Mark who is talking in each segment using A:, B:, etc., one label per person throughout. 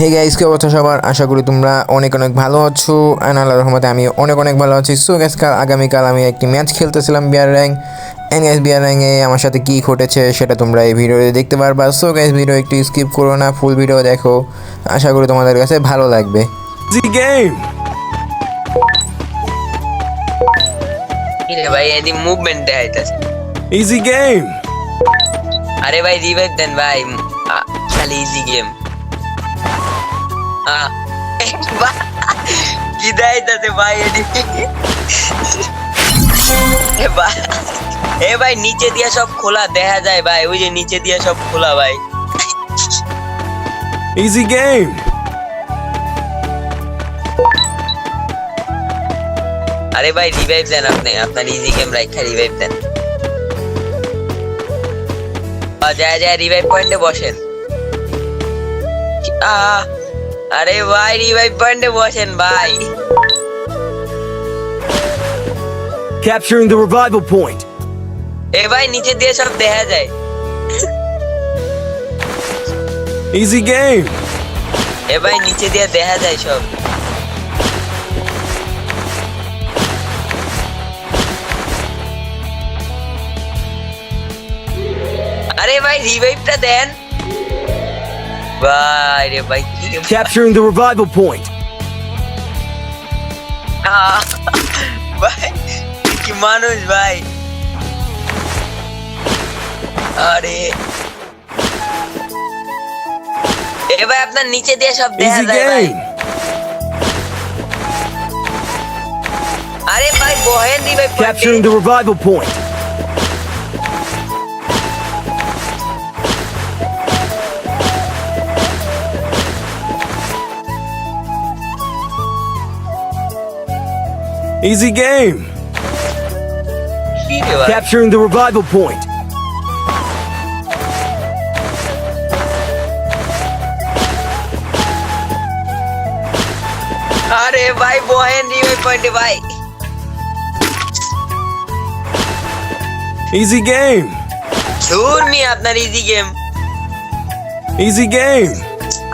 A: Hey guys কি অবস্থা সবার? আশা করি তোমরা অনেক অনেক ভালো আছো অ্যান্ড আল্লাহর রহমতে আমি অনেক অনেক ভালো আছি। সো গ্যাস কাল আগামীকাল আমি একটি ম্যাচ খেলতেছিলাম বিয়ার র্যাঙ্ক অ্যান্ড গ্যাস বিয়ার র্যাঙ্কে আমার সাথে কী ঘটেছে সেটা তোমরা এই ভিডিওতে দেখতে পারবা। সো গ্যাস ভিডিও একটু স্কিপ করো না ফুল ভিডিও দেখো। আশা করি তোমাদের কাছে ভালো লাগবে।
B: Easy game.
C: কিরে ভাই এদি মুভমেন্ট দেখাইতেছে।
B: Easy game.
C: আরে ভাই রিভাইভ দেন ভাই। খালি ইজি গেম কি দেখাইতেছে ভাই এদি এ ভাই নিচে দিয়া সব খোলা দেখা যায় ভাই ওই যে নিচে দিয়া সব খোলা ভাই
B: Easy game.
C: আরে ভাই রিভাইভ দেন আপনি আপনার ইজি গেম রাখা রিভাইভ দেন যায় যায় রিভাইভ পয়েন্টে বসেন আহ, আরে ভাই রিভাইভ পয়েন্টে বসেন ভাই
B: Capturing the revival point.
C: এ ভাই নিচে দিয়ে সব দেখা যায়
B: Easy game.
C: এ ভাই নিচে দিয়ে দেখা যায় সব আরে ভাই রিভাইভটা দেন ভাই রে ভাই কি
B: Capturing the revival point.
C: আহ, ভাই কি মানুষ ভাই আরে এ ভাই আপনার নিচে দিয়ে সব দেখা
B: Easy
C: যায় ভাই
B: game.
C: আরে ভাই বহেন revive
B: Capturing the revival point. Easy game. Capturing the revival point.
C: আরে ভাই বহেন রিভাইভ পয়েন্টে ভাই
B: Easy game.
C: দূর মি আপনার ইজি গেম
B: Easy game.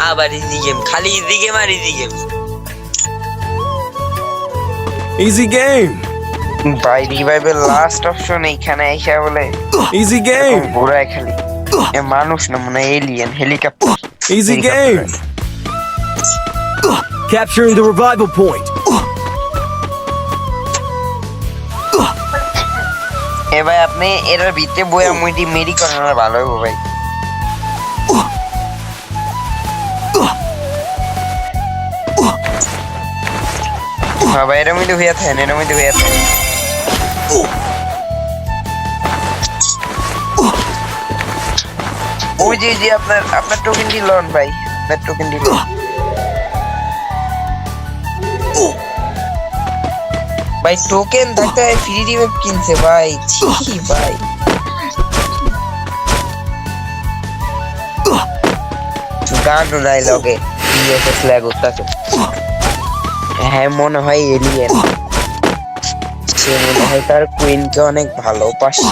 C: আবার ইজি গেম খালি ইজি গেম আর ইজি গেম
B: Easy game.
D: ভাই রিভাইভের লাস্ট অপশন এইখানে এসে বলে
B: Easy game.
D: ঘোরায় খালি এ মানুষ না মনে alien helicopter
B: Easy game. Capturing the revival point.
D: এ ভাই আপনি এটার ভিতরে বইয়া মুইটি মেরি করেন ভালো হইব ভাই হ্যাঁ ভাই এর মধ্যে হইয়া থাকেন, এর মধ্যে হইয়া থাকেন। ওই যে যে আপনার আপনার টোকেনটি লন ভাই, আপনার টোকেনটি লন ভাই টোকেন থাকতে ফ্রি রিভাইভ কিনছে ভাই, ছি, ভাই। গানও নাই লগে ইয়েতে ফ্ল্যাগ উঠতেছে হ্যাঁ মনে হয় এলিয়েন সে মনে হয় তার কুইনকে অনেক ভালোবাসে।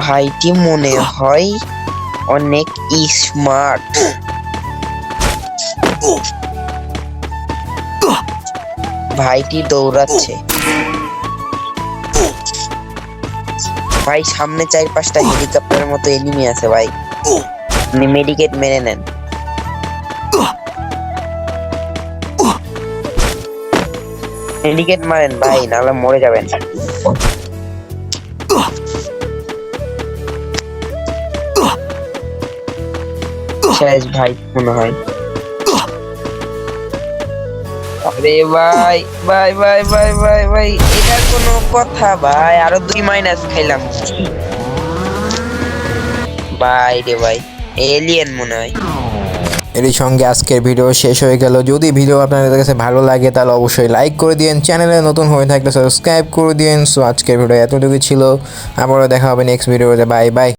D: ভাইটি মনে হয় অনেক স্মার্ট ভাইটি দৌড়াচ্ছে। ভাই, সামনে চার পাঁচটা হেলিকপ্টারের মতো এনিমি আছে, ভাই। আপনি মেডিকেট মেরে নেন। মেডিকেট মারেন ভাই, নাহলে মরে যাবেন। শেষ ভাই, মনে হয়। আরে ভাই ভাই ভাই ভাই ভাই ভাই, এটার কোনো কথা ভাই, আরও দুই মাইনাস খাইলাম। ভাই রে ভাই। এলিয়েন মনে হয়।
A: এরই সঙ্গে আজকের ভিডিও শেষ হয়ে গেল। যদি ভিডিও আপনাদের কাছে ভালো লাগে, তাহলে অবশ্যই লাইক করে দিন চ্যানেলে নতুন হয়ে থাকলে সাবস্ক্রাইব করে দিন সো আজকের ভিডিও এতটুকু ছিল। আবারও দেখা হবে নেক্সট ভিডিওতে বাই বাই